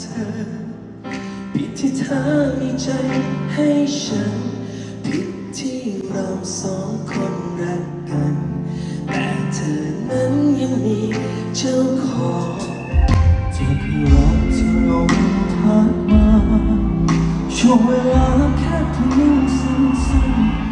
เธอ ผิดที่เธอมีใจให้ฉัน ผิดที่เราสองคนรักกัน แต่เธอนั้นยังมีเจ้าของเจ็บที่รักที่ลงทักมาช่วงเวลาแค่เพียงสั้นๆ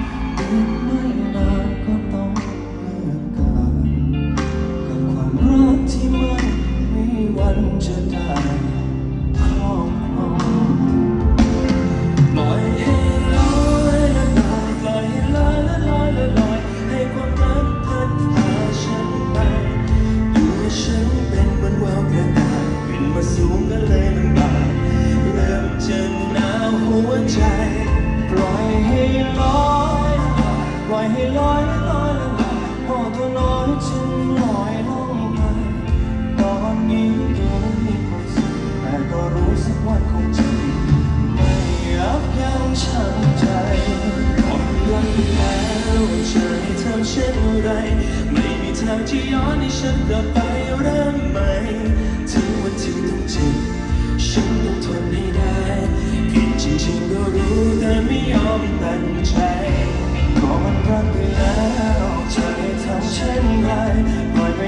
ลอยลอยลอยลอยพอตัวน้อยฉันลอยลงไปตอนนี้ดูมีความสุขแต่ก็รู้สึกว่าคงจะไม่ยับยั้งชั่งใจหมดวันแล้วให้ทำเช่นไรไม่มีทางที่ย้อนให้ฉันกลับไปเริ่มใหม่ถึงวันที่ต้องเจ็บฉันต้องทนให้ได้ผิดจริงๆก็รู้แต่ไม่ยอมตั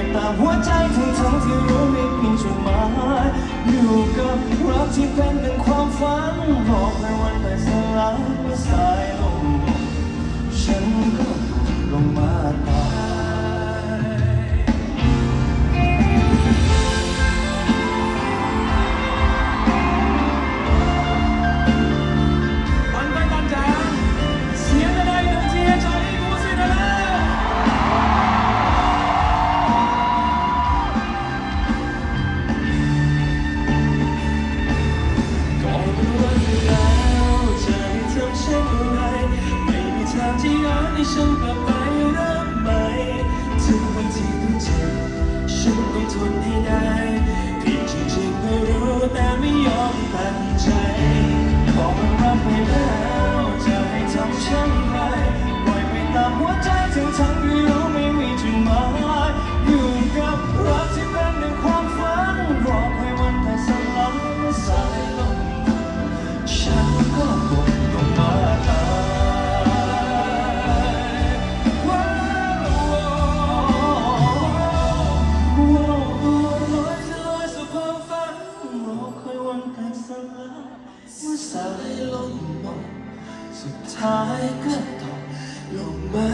แต่ตามหัวใจทั้งทั้งที่รู้ไม่มีจุดหมายอยู่กับรักที่เป็นดังความฝันบอกในวันแต่สลายเมื่อสายลมฉันก็ตกลงมา ที่ย้ เมื่อสายลมหมดสุดท้ายก็ตกลงมา